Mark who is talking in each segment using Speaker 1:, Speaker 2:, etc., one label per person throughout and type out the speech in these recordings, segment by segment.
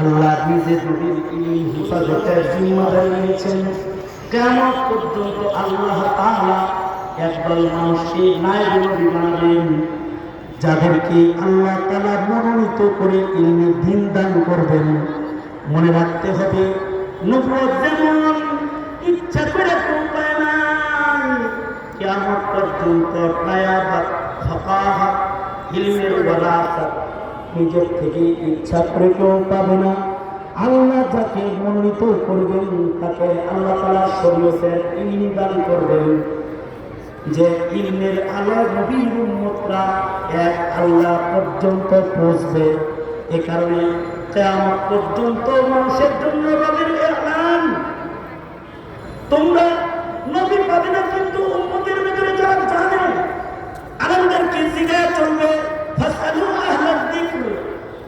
Speaker 1: আল্লাহ নিজে হিফাজতের জিম্মাদারি নিয়েছেন কেমন পর্যন্ত আল্লাহ একদল মানুষকে নায়েব নবী বানাবেন যাদেরকে আল্লাহ তাআলা মনোনীত করে ইলমে দিন দান করবেন মনে রাখতে হবে যেমন ইচ্ছা করে না কেমন পর্যন্ত ইলমের নিজের থেকে ইচ্ছা করে কেউ পাবে না। আল্লাহ যাকে মনোনীত করবেন, তাকে আল্লাহ তালা শরীয়তের ইলম দান করবেন। যে ইলমের আলো নবীর উম্মতরা এক আল্লাহ পর্যন্ত পৌঁছবে। এ কারণে পর্যন্ত মানুষের জন্য তোমরা নবী পাবে না কিন্তু উম্মতের ভিতরে যারা জানে আনন্দেরকে জিগায় চলবে ফাসালু আহলাদ যিকর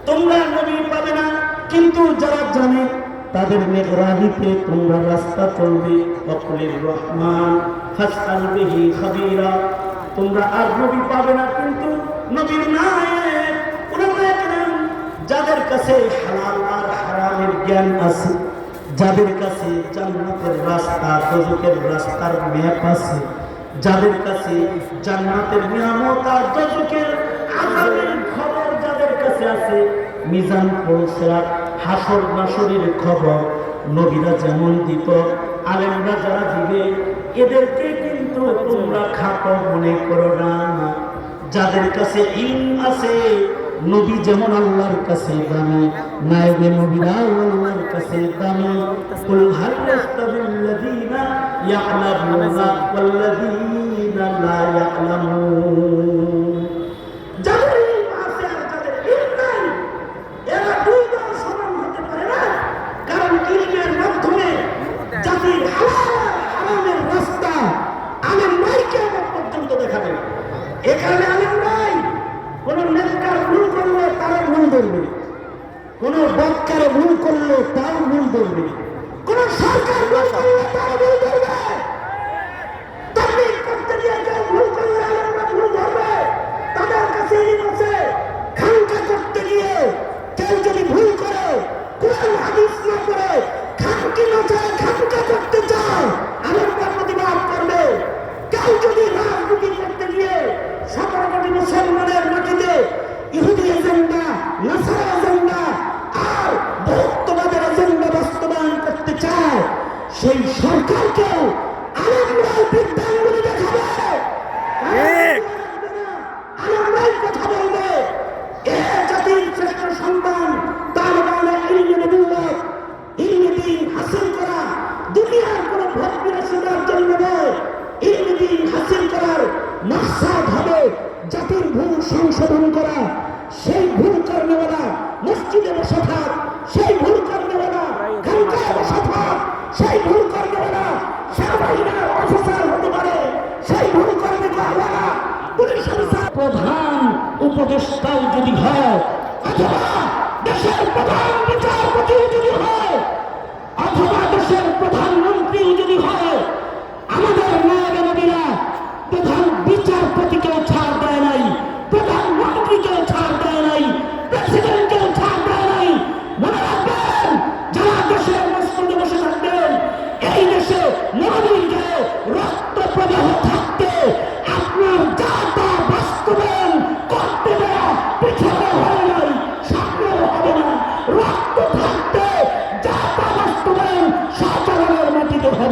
Speaker 1: তোমরা নবী পাবে না কিন্তু যারা জানে, তাদের নিগরানিতে তোমরা রাস্তা চলবে অকলির রহমান। ফাসাল বিহি খাবীরা। তোমরা আর নবী পাবে না, কিন্তু নবীর নায়েক যাদের কাছে হালাল আর হারামের জ্ঞান আছে, যাদের কাছে জান্নাতের রাস্তা দোজখের রাস্তার ম্যাপ আছে, যাদের কাছে জান্নাতের নিয়ামত আর দোজখের আযাবের খবর যাদের কাছে আছে, মিজান পৌঁছার হাসর নাসরের খবর, নবীরা যেমন দিত, আলেমরা যারা দিবে, এদেরকে কিন্তু তোমরা খাটো মনে করো না। যাদের কাছে ইম আছে, নবী যেমন আল্লাহর কাছে দামি, নায়েবে আল্লাহর কাছে দামি। কুল ইয়া'লামুনা লা ইয়া'লামুন যাদের ইলম আছে আর যাদের ইলম নাই এরা দুই দল সমান হতে পারে না কারণ ইলমের মাধ্যমে জাতির হালাল আর হারামের রাস্তা আলেম নাই কেমন পর্যন্ত দেখাবে এ কারণে আলেম নাই কোন নেতার ভুল করলে তারা ভুল ধরবে কোন বক্কারে ভুল করলে তাও ভুল ধরবে। কোন সরকার ভুল করলে তারা ভুল ধরবে। কেউ যদি ভুল করে, কোরআন, হাদিস না করে খানকি না চায় জাতির ভুল সংশোধন করা, সেই ভুল কর্মওয়ালা মসজিদে বসে থাক, সেই ভুল কর্মওয়ালা খানকায় বসে থাক, সেই ভুল অফিসার হতে পারে, সেই ভুল পুলিশ অফিসার প্রধান উপদেষ্টাও যদি হয়, অথবা দেশের প্রধান বিচারপতি যদি হয়, অথবা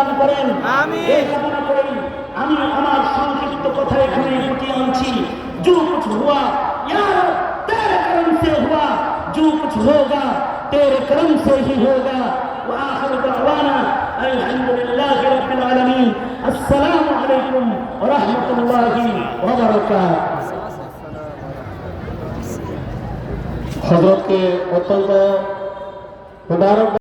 Speaker 1: দান করেন
Speaker 2: আমিন।
Speaker 1: এই কামনা করেই আমি আমার সংক্ষিপ্ত কথা এখানে ফুটিয়ে আনছি जो कुछ हुआ यार तेरे करम से हुआ जो कुछ होगा तेरे करम से ही होगा وآخر دعوانا الحمد لله رب العالمين السلام عليكم ورحمة الله وبركاته
Speaker 3: হজরতকে অত্যন্ত মুবারক